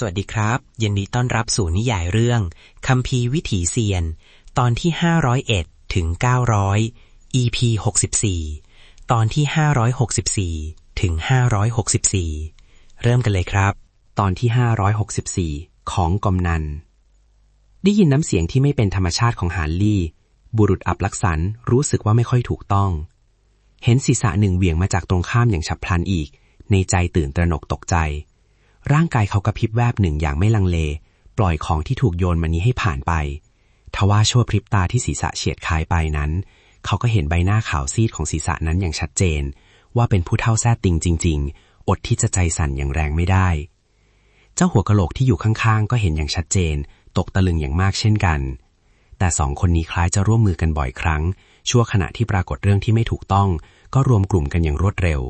สวัสดีครับยินดีต้อนรับสู่นิยายเรื่องคัมภีร์วิถีเซียน ตอนที่ 501 ถึง 900 EP 64 ตอนที่ 564 ถึง 564 เริ่มกันเลยครับ ตอนที่ 564 ของกำนัน ได้ยินน้ำเสียงที่ไม่เป็นธรรมชาติของฮาร์ลี่ บุรุษอับลักษณรู้สึกว่าไม่ค่อยถูกต้อง เห็นศีรษะหนึ่งเหวี่ยงมาจากตรงข้ามอย่างฉับพลันอีก ในใจตื่นตระหนกตกใจ ร่างกายเขากระพริบแวบหนึ่งอย่างไม่ลังเล ปล่อยของที่ถูกโยนมานี้ให้ผ่านไป ทว่าชั่วพริบตาที่ศีรษะเฉียดคายไปนั้น เขาก็เห็นใบหน้าขาวซีดของศีรษะนั้นอย่างชัดเจน ว่าเป็นผู้เท่าแท้ติงจริง ๆ อดที่จะใจสั่นอย่างแรงไม่ได้ เจ้าหัวกะโหลกที่อยู่ข้างๆ ก็เห็นอย่างชัดเจน ตกตะลึงอย่างมากเช่นกัน แต่สองคนนี้คล้ายจะร่วมมือกันบ่อยครั้ง ชั่วขณะที่ปรากฏเรื่องที่ไม่ถูกต้อง ก็รวมกลุ่มกันอย่างรวดเร็ว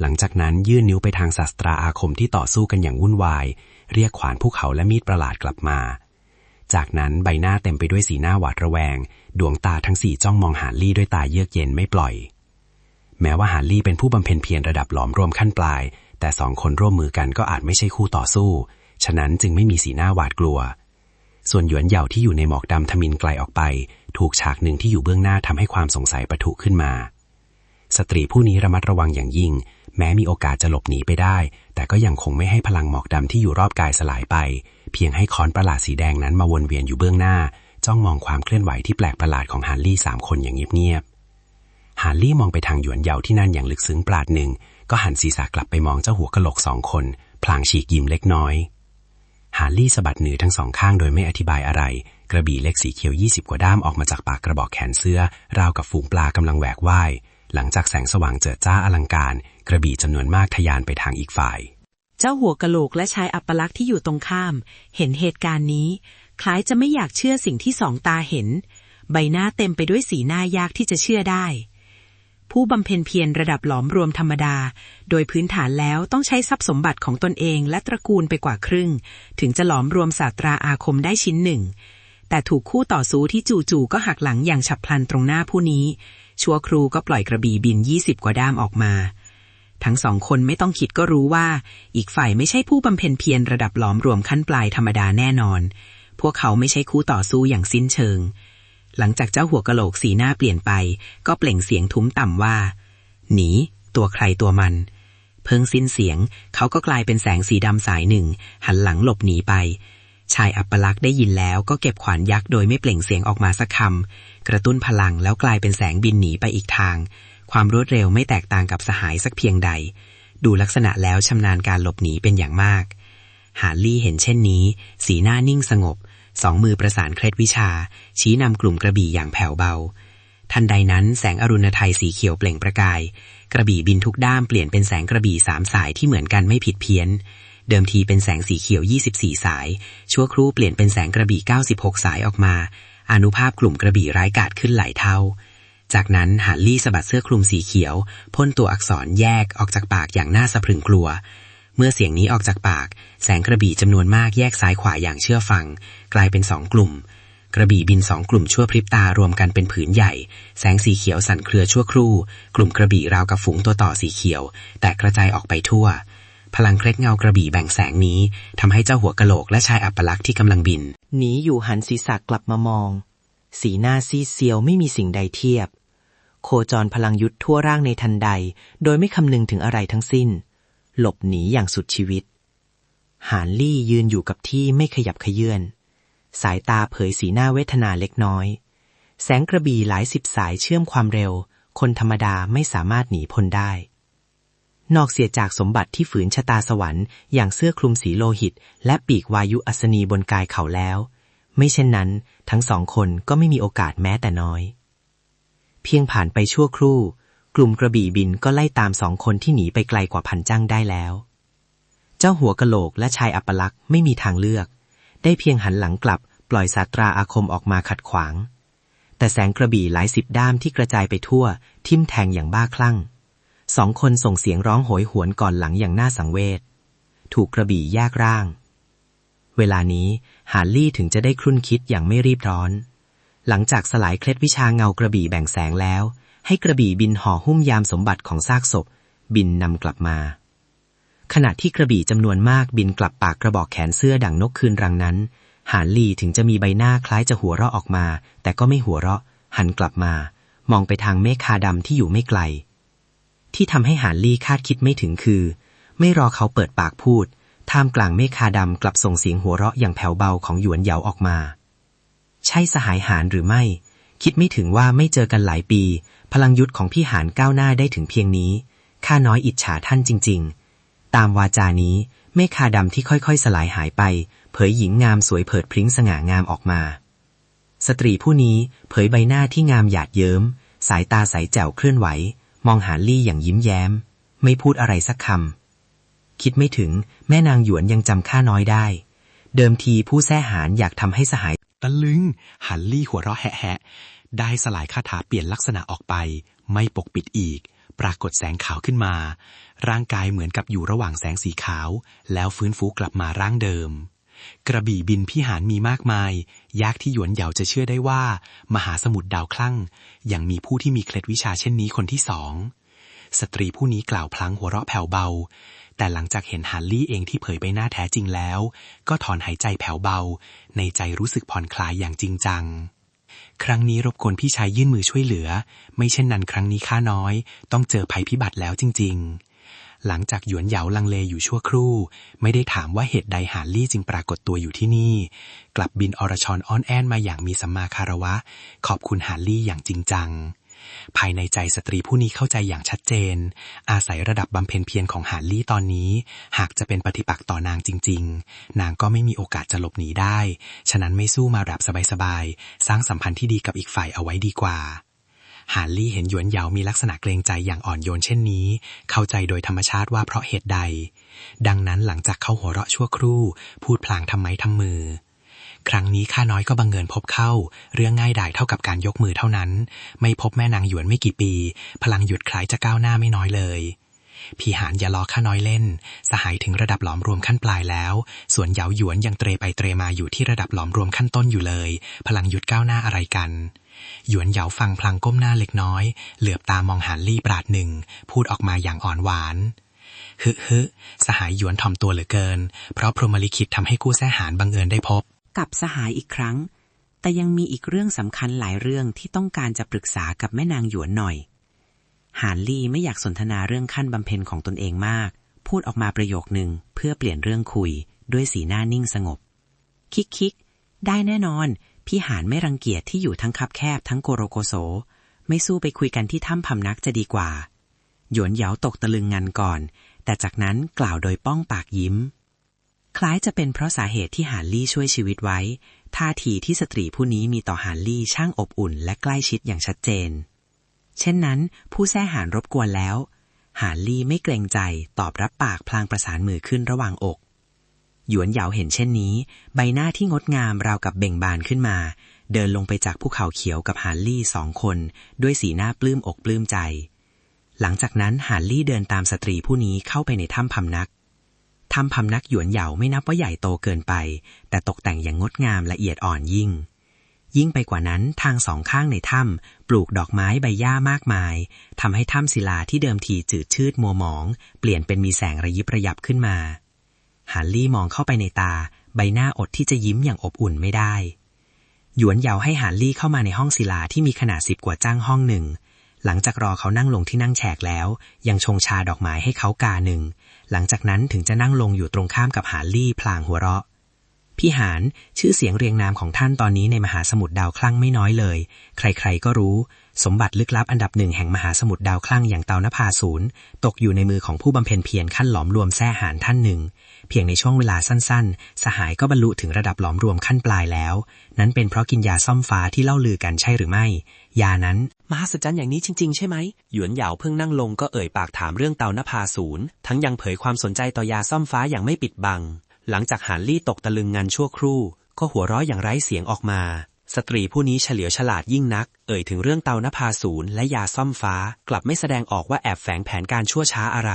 หลังจากนั้นยื่นนิ้วไปทางศาสตราอาคมที่ต่อสู้กันอย่างวุ่นวาย เรียกขวานภูเขาและมีดประหลาดกลับมา จากนั้นใบหน้าเต็มไปด้วยสีหน้าหวาดระแวง ดวงตาทั้งสี่จ้องมองหาลี่ด้วยตาเยือกเย็นไม่ปล่อย แม้ว่าหาลี่เป็นผู้บำเพ็ญเพียรระดับหลอมรวมขั้นปลาย แต่สองคนร่วมมือกันก็อาจไม่ใช่คู่ต่อสู้ ฉะนั้นจึงไม่มีสีหน้าหวาดกลัว ส่วนหยวนเหยาที่อยู่ในหมอกดำทมินไกลออกไป ถูกฉากหนึ่งที่อยู่เบื้องหน้าทำให้ความสงสัยประทุขึ้นมา สตรีผู้นี้ระมัดระวังอย่างยิ่ง แม้มีโอกาสจะหลบหนีไปได้ แต่ก็ยังคงไม่ให้พลังหมอกดำที่อยู่รอบกายสลายไป เพียงให้ค้อนประหลาดสีแดงนั้นมาวนเวียนอยู่เบื้องหน้า จ้องมองความเคลื่อนไหวที่แปลกประหลาดของฮาร์ลี่สามคนอย่างเงียบๆฮาร์ลี่มองไปทางหยวนเหยาที่นั่นอย่างลึกซึ้งปราดหนึ่ง ก็หันศีรษะกลับไปมองเจ้าหัวกะโหลกสองคน พลางฉีกยิ้มเล็กน้อยฮาร์ลี่สะบัดมือทั้งสองข้างโดยไม่อธิบายอะไร กระบี่เล็กสีเขียวยี่สิบกว่าด้ามออกมาจากปากกระบอกแขนเสื้อ ราวกับฝูงปลากำลังแหวกว่าย หลังจากแสงสว่างเจิดจ้าอลังการ กระบี่จำนวนมากทะยานไปทางอีกฝ่าย เจ้าหัวกะโหลกและชายอัปลักษณ์ที่อยู่ตรงข้าม เห็นเหตุการณ์นี้ คล้ายจะไม่อยากเชื่อสิ่งที่สองตาเห็น ใบหน้าเต็มไปด้วยสีหน้ายากที่จะเชื่อได้ ผู้บำเพ็ญเพียรระดับหลอมรวมธรรมดา โดยพื้นฐานแล้วต้องใช้ทรัพย์สมบัติของตนเองและตระกูลไปกว่าครึ่ง ถึงจะหลอมรวมศาสตราอาคมได้ชิ้นหนึ่งแต่ถูกคู่ต่อสู้ที่จู่ๆก็หักหลังอย่างฉับพลันตรงหน้าผู้นี้ ชัวครูก็ปล่อยกระบี่บินยี่สิบกว่าด้ามออกมา ทั้งสองคนไม่ต้องคิดก็รู้ว่า อีกฝ่ายไม่ใช่ผู้บำเพ็ญเพียรระดับหลอมรวมขั้นปลายธรรมดาแน่นอน พวกเขาไม่ใช่คู่ต่อสู้อย่างสิ้นเชิง หลังจากเจ้าหัวกะโหลกสีหน้าเปลี่ยนไป ก็เปล่งเสียงทุ้มต่ำว่า หนี ตัวใครตัวมัน เพิ่งสิ้นเสียง เขาก็กลายเป็นแสงสีดำสายหนึ่ง หันหลังหลบหนีไป ชายอัปลักษ์ได้ยินแล้วก็เก็บขวานยักษ์โดยไม่เปล่งเสียงออกมาสักคำกระตุ้นพลังแล้วกลายเป็นแสงบินหนีไปอีกทาง ความรวดเร็วไม่แตกต่างกับสหายสักเพียงใด ดูลักษณะแล้วชำนาญการหลบหนีเป็นอย่างมาก ฮาร์ลี่เห็นเช่นนี้ สีหน้านิ่งสงบ สองมือประสานเคล็ดวิชา ชี้นำกลุ่มกระบี่อย่างแผ่วเบา ทันใดนั้นแสงอรุณไทยสีเขียวเปล่งประกาย กระบี่บินทุกด้ามเปลี่ยนเป็นแสงกระบี่สามสายที่เหมือนกันไม่ผิดเพี้ยน เดิมทีเป็นแสงสีเขียว 24 สาย ชั่วครู่เปลี่ยนเป็นแสงกระบี่ 96 สายออกมา อนุภาพกลุ่มกระบี่ร้ายกาจขึ้นหลายเท่า จากนั้นฮาร์ลี่สะบัดเสื้อคลุมสีเขียวพ่นตัวอักษรแยกออกจากปากอย่างน่าสะพรึงกลัว เมื่อเสียงนี้ออกจากปาก แสงกระบี่จำนวนมากแยกซ้ายขวาอย่างเชื่อฟัง กลายเป็นสองกลุ่ม กระบี่บินสองกลุ่มชั่วพริบตารวมกันเป็นผืนใหญ่ แสงสีเขียวสั่นเครือชั่วครู่ กลุ่มกระบี่ราวกับฝูงตัวต่อสีเขียว แตกกระจายออกไปทั่ว พลังเคล็ดเงากระบี่แบ่งแสงนี้ทำให้เจ้าหัวกะโหลกและชายอัปลักษ์ที่กำลังบิน หนีอยู่หันศีรษะกลับมามอง สีหน้าซีเซียวไม่มีสิ่งใดเทียบ โคจรพลังยุทธทั่วร่างในทันใด โดยไม่คำนึงถึงอะไรทั้งสิ้น หลบหนีอย่างสุดชีวิต หานลี่ยืนอยู่กับที่ไม่ขยับขยื่นสายตาเผยสีหน้าเวทนาเล็กน้อย แสงกระบี่หลายสิบสายเชื่อมความเร็ว คนธรรมดาไม่สามารถหนีพ้นได้ นอกเสียจากสมบัติที่ฝืนชะตาสวรรค์อย่างเสื้อคลุมสีโลหิต และปีกวายุอัศนีบนกายเขาแล้ว ไม่เช่นนั้น ทั้งสองคนก็ไม่มีโอกาสแม้แต่น้อย เพียงผ่านไปชั่วครู่ กลุ่มกระบี่บินก็ไล่ตามสองคนที่หนีไปไกลกว่าพันจ้างได้แล้ว เจ้าหัวกะโหลกและชายอัปลักษ์ไม่มีทางเลือก ได้เพียงหันหลังกลับ ปล่อยสาตราอาคมออกมาขัดขวาง แต่แสงกระบี่หลายสิบด้ามที่กระจายไปทั่ว ทิ่มแทงอย่างบ้าคลั่ง สองคนส่งเสียงร้องโหยหวนก่อนหลังอย่างน่าสังเวช ถูกกระบี่แยกร่าง เวลานี้ฮาร์ลี่ถึงจะได้ครุ่นคิดอย่างไม่รีบร้อน หลังจากสลายเคล็ดวิชาเงากระบี่แบ่งแสงแล้ว ให้กระบี่บินห่อหุ้มยามสมบัติของซากศพ บินนำกลับมา ขณะที่กระบี่จำนวนมากบินกลับปากกระบอกแขนเสื้อดังนกคืนรังนั้นหานลีถึงจะมีใบหน้าคล้ายจะหัวเราะออกมา แต่ก็ไม่หัวเราะ หันกลับมา มองไปทางเมฆคาดำที่อยู่ไม่ไกล ที่ทำให้หานลี่คาดคิดไม่ถึงคือ ไม่รอเขาเปิดปากพูด ท่ามกลางเมฆคาดำกลับส่งเสียงหัวเราะอย่างแผ่วเบาของหยวนเหยาออกมา ใช่สหายหานหรือไม่ คิดไม่ถึงว่าไม่เจอกันหลายปี พลังยุทธของพี่หานก้าวหน้าได้ถึงเพียงนี้ ข้าน้อยอิจฉาท่านจริง ๆ ตามวาจานี้ เมฆคาดำที่ค่อยๆ สลายหายไป เผยหญิงงามสวยเผิดพริ้งสง่างามออกมา สตรีผู้นี้เผยใบหน้าที่งามหยาดเยิ้ม สายตาใสแจ๋วเคลื่อนไหว มองหาลี่อย่างยิ้มแย้ม ไม่พูดอะไรสักคำ คิดไม่ถึงแม่นางหยวนยังจำข้าน้อยได้ เดิมทีผู้แท้หารอยากทำให้สหายตะลึงหันลี่หัวเราะแหะๆได้สลายคาถาเปลี่ยนลักษณะออกไป ไม่ปกปิดอีก ปรากฏแสงขาวขึ้นมา ร่างกายเหมือนกับอยู่ระหว่างแสงสีขาว แล้วฟื้นฟูกลับมาร่างเดิม กระบี่บินพิหารมีมากมาย ยากที่หยวนเหยาจะเชื่อได้ว่า มหาสมุทรดาวคลั่งยังมีผู้ที่มีเคล็ดวิชาเช่นนี้คนที่สอง สตรีผู้นี้กล่าวพลางหัวเราะแผ่วเบา แต่หลังจากเห็นฮันลี่เองที่เผยใบหน้าแท้จริงแล้ว ก็ถอนหายใจแผ่วเบา ในใจรู้สึกผ่อนคลายอย่างจริงจัง ครั้งนี้รบกวนพี่ชายยื่นมือช่วยเหลือ ไม่เช่นนั้นครั้งนี้ข้าน้อย ต้องเจอภัยพิบัติแล้วจริง ๆ หลังจากหยวนเหยาลังเลอยู่ชั่วครู่ ไม่ได้ถามว่าเหตุใดหานลี่จึงปรากฏตัวอยู่ที่นี่ กลับบินอรชรอ้อนแอนมาอย่างมีสัมมาคารวะ ขอบคุณหานลี่อย่างจริงจัง ภายในใจสตรีผู้นี้เข้าใจอย่างชัดเจน อาศัยระดับบำเพ็ญเพียรของหานลี่ตอนนี้ หากจะเป็นปฏิปักษ์ต่อนางจริง ๆ นางก็ไม่มีโอกาสจะหลบหนีได้ ฉะนั้นไม่สู้มาแบบสบายๆสร้างสัมพันธ์ที่ดีกับอีกฝ่ายเอาไว้ดีกว่า หานลี่เห็นหยวนเหยามีลักษณะเกรงใจอย่างอ่อนโยนเช่นนี้ เข้าใจโดยธรรมชาติว่าเพราะเหตุใด ดังนั้นหลังจากเขาหัวเราะชั่วครู่ พูดพลางทำไมทำมือ ครั้งนี้ข้าน้อยก็บังเอิญพบเข้า เรื่องง่ายดายเท่ากับการยกมือเท่านั้น ไม่พบแม่นางหยวนไม่กี่ปี พลังหยุดคล้ายจะก้าวหน้าไม่น้อยเลยพี่หานอย่าล้อข้าน้อยเล่น สหายถึงระดับหลอมรวมขั้นปลายแล้ว ส่วนเหยาหยวนยังเตรไปเตรมาอยู่ที่ระดับหลอมรวมขั้นต้นอยู่เลย พลังหยุดก้าวหน้าอะไรกัน หยวนเหยาฟังพลางก้มหน้าเล็กน้อย เหลือบตามองหานลี่ปราดหนึ่ง พูดออกมาอย่างอ่อนหวานฮึฮึสหายหยวนถ่อมตัวเหลือเกิน เพราะพรหมลิขิตทำให้กู้แท้หารบังเอิญได้พบ กับสหายอีกครั้ง แต่ยังมีอีกเรื่องสำคัญหลายเรื่องที่ต้องการจะปรึกษากับแม่นางหยวนหน่อย หานลี่ไม่อยากสนทนาเรื่องขั้นบำเพ็ญของตนเองมาก พูดออกมาประโยคหนึ่งเพื่อเปลี่ยนเรื่องคุย ด้วยสีหน้านิ่งสงบ คิกคิกได้แน่นอน พี่หานไม่รังเกียจที่อยู่ทั้งคับแคบทั้งโกโรโกโสไม่สู้ไปคุยกันที่ถ้ำพำนักจะดีกว่า หยวนเหยาตกตะลึงงันก่อน แต่จากนั้นกล่าวโดยป้องปากยิ้ม คล้ายจะเป็นเพราะสาเหตุที่หานลี่ช่วยชีวิตไว้ ท่าทีที่สตรีผู้นี้มีต่อหานลี่ช่างอบอุ่นและใกล้ชิดอย่างชัดเจน เช่นนั้น ผู้แท้หานรบกวนแล้ว หานลี่ไม่เกรงใจตอบรับปากพลางประสานมือขึ้นระหว่างอก หยวนเหยาเห็นเช่นนี้ ใบหน้าที่งดงามราวกับเบ่งบานขึ้นมา เดินลงไปจากภูเขาเขียวกับหานลี่สองคน ด้วยสีหน้าปลื้มอกปลื้มใจ หลังจากนั้นหานลี่เดินตามสตรีผู้นี้เข้าไปในถ้ำพำนักถ้ำพำนักหยวนเหยาไม่นับว่าใหญ่โตเกินไป แต่ตกแต่งอย่างงดงามละเอียดอ่อนยิ่ง ยิ่งไปกว่านั้นทางสองข้างในถ้ำปลูกดอกไม้ใบหญ้ามากมายทำให้ถ้ำศิลาที่เดิมทีจืดชืดมัวหมอง เปลี่ยนเป็นมีแสงระยิบระยับขึ้นมา ฮาร์ลี่มองเข้าไปในตา ใบหน้าอดที่จะยิ้มอย่างอบอุ่นไม่ได้ หยวนเยาให้ฮาร์ลี่เข้ามาในห้องศิลาที่มีขนาดสิบกว่าจ้างห้องหนึ่ง หลังจากรอเขานั่งลงที่นั่งแฉกแล้ว ยังชงชาดอกไม้ให้เขากาหนึ่ง หลังจากนั้นถึงจะนั่งลงอยู่ตรงข้ามกับฮาร์ลี่พลางหัวเราะ พี่หานชื่อเสียงเรียงนามของท่านตอนนี้ในมหาสมุทรดาวคลั่งไม่น้อยเลย ใครๆก็รู้ สมบัติลึกลับอันดับหนึ่งแห่งมหาสมุทรดาวคลั่งอย่างเตานภาศูนย์ตกอยู่ในมือของผู้บำเพ็ญเพียรขั้นหลอมรวมแท้หานท่านหนึ่ง เพียงในช่วงเวลาสั้นๆ สหายก็บรรลุถึงระดับหลอมรวมขั้นปลายแล้ว นั้นเป็นเพราะกินยาซ่อมฟ้าที่เล่าลือกันใช่หรือไม่ ยานั้นมหัศจรรย์อย่างนี้จริง ๆ ใช่ไหม หยวนเหยาเพิ่งนั่งลงก็เอ่ยปากถามเรื่องเตานภาศูนย์ทั้งยังเผยความสนใจต่อยาซ่อมฟ้าอย่างไม่ปิดบัง หลังจากหานลี่ตกตะลึงงันชั่วครู่ ก็หัวเราะอย่างไร้เสียงออกมา สตรีผู้นี้เฉลียวฉลาดยิ่งนัก เอ่ยถึงเรื่องเตานภาศูนย์และยาซ่อมฟ้า กลับไม่แสดงออกว่าแอบแฝงแผนการชั่วช้าอะไร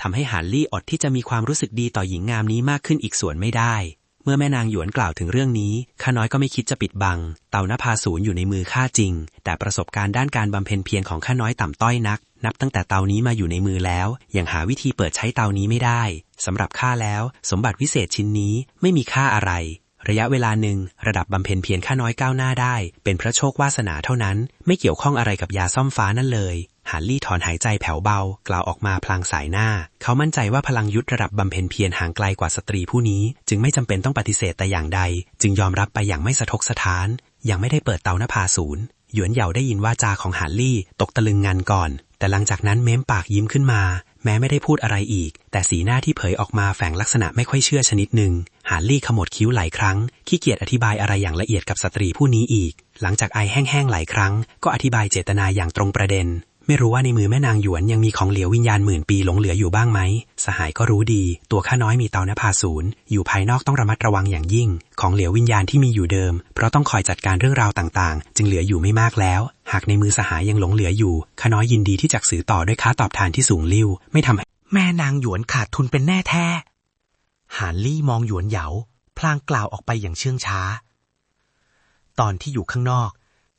ทำให้หานลี่อดที่จะมีความรู้สึกดีต่อหญิงงามนี้มากขึ้นอีกส่วนไม่ได้ มื่อแม่นางหยวนกล่าวถึงเรื่องนี้ ข้าน้อยก็ไม่คิดจะปิดบัง เต่านภาศูนย์อยู่ในมือข้าจริง แต่ประสบการณ์ด้านการบำเพ็ญเพียรของข้าน้อยต่ำต้อยนัก นับตั้งแต่เตานี้มาอยู่ในมือแล้ว ยังหาวิธีเปิดใช้เตานี้ไม่ได้ สำหรับข้าแล้ว สมบัติวิเศษชิ้นนี้ไม่มีค่าอะไร ระยะเวลาหนึ่งระดับบำเพ็ญเพียรข้าน้อยก้าวหน้าได้ เป็นพระโชควาสนาเท่านั้น ไม่เกี่ยวข้องอะไรกับยาซ่อมฟ้านั่นเลย ฮาร์ลี่ถอนหายใจแผ่วเบา กล่าวออกมาพลางสายหน้า เขามั่นใจว่าพลังยุทธระดับบำเพ็ญเพียรห่างไกลกว่าสตรีผู้นี้ จึงไม่จำเป็นต้องปฏิเสธแต่อย่างใด จึงยอมรับไปอย่างไม่สะทกสะท้าน ยังไม่ได้เปิดเตาหนภาศูนย์ หยวนเหยาได้ยินว่าจาของฮาร์ลี่ ตกตะลึงงันก่อน แต่หลังจากนั้นเม้มปากยิ้มขึ้นมา แม้ไม่ได้พูดอะไรอีก แต่สีหน้าที่เผยออกมาแฝงลักษณะไม่ค่อยเชื่อชนิดหนึ่งฮาร์ลี่ขมวดคิ้วหลายครั้ง ขี้เกียจอธิบายอะไรอย่างละเอียดกับสตรีผู้นี้อีก หลังจากไอแห้งๆหลายครั้ง ก็อธิบายเจตนาอย่างตรงประเด็น ไม่รู้ว่าในมือแม่นางหยวนยังมีของเหลววิญญาณหมื่นปีหลงเหลืออยู่บ้างไหม สหายก็รู้ดี ตัวข้าน้อยมีเตานภาศูนย์อยู่ภายนอกต้องระมัดระวังอย่างยิ่ง ของเหลววิญญาณที่มีอยู่เดิม เพราะต้องคอยจัดการเรื่องราวต่างๆ จึงเหลืออยู่ไม่มากแล้ว หากในมือสหายยังหลงเหลืออยู่ข้าน้อยยินดีที่จะสื่อต่อด้วยค่าตอบแทนที่สูงลิ่วไม่ทำให้แม่นางหยวนขาดทุนเป็นแน่แท้หานลี่มองหยวนเหยาพลางกล่าวออกไปอย่างเชื่องช้า ตอนที่อยู่ข้างนอก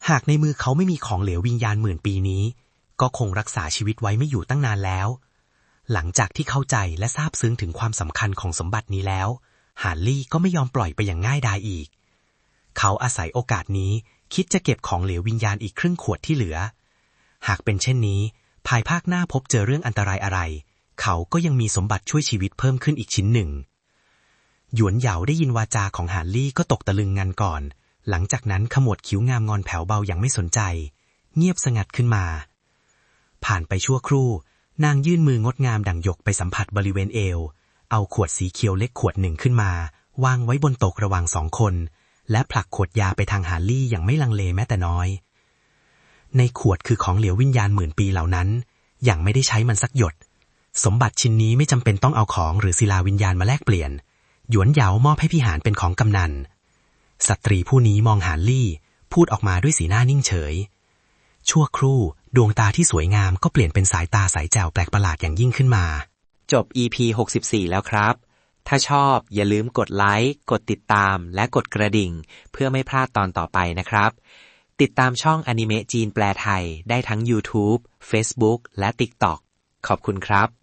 หากในมือเขาไม่มีของเหลววิญญาณหมื่นปีนี้ ก็คงรักษาชีวิตไว้ไม่อยู่ตั้งนานแล้ว หลังจากที่เข้าใจและทราบซึ้งถึงความสำคัญของสมบัตินี้แล้วหานลี่ก็ไม่ยอมปล่อยไปอย่างง่ายดายอีก เขาอาศัยโอกาสนี้คิดจะเก็บของเหลววิญญาณอีกครึ่งขวดที่เหลือ หากเป็นเช่นนี้ ภายภาคหน้าพบเจอเรื่องอันตรายอะไร เขาก็ยังมีสมบัติช่วยชีวิตเพิ่มขึ้นอีกชิ้นหนึ่ง หยวนเหยาได้ยินวาจาของหานลี่ก็ตกตะลึงงันก่อน หลังจากนั้นขมวดคิ้วงามงอนแผ่วเบาอย่างไม่สนใจ เงียบสงัดขึ้นมา ผ่านไปชั่วครู่ นางยื่นมืองดงามดั่งหยกไปสัมผัสบริเวณเอว เอาขวดสีเขียวเล็กขวดหนึ่งขึ้นมา วางไว้บนโต๊ะระหว่างสองคน และผลักขวดยาไปทางหาร์ลี่อย่างไม่ลังเลแม้แต่น้อย ในขวดคือของเหลววิญญาณหมื่นปีเหล่านั้น อย่างไม่ได้ใช้มันสักหยด สมบัติชิ้นนี้ไม่จำเป็นต้องเอาของหรือศิลาวิญญาณมาแลกเปลี่ยน หยวนเหยามอบให้พี่หานเป็นของกำนัน สตรีผู้นี้มองหานลี่ พูดออกมาด้วยสีหน้านิ่งเฉย ชั่วครู่ ดวงตาที่สวยงามก็เปลี่ยนเป็นสายตาสายแจ๋วแปลกประหลาดอย่างยิ่งขึ้นมา จบ EP 64 แล้วครับ ถ้าชอบอย่าลืมกดไลค์กดติดตามและกดกระดิ่ง เพื่อไม่พลาดตอนต่อไปนะครับ ติดตามช่องอนิเมะจีนแปลไทยได้ทั้ง YouTube Facebook และ TikTok ขอบคุณครับ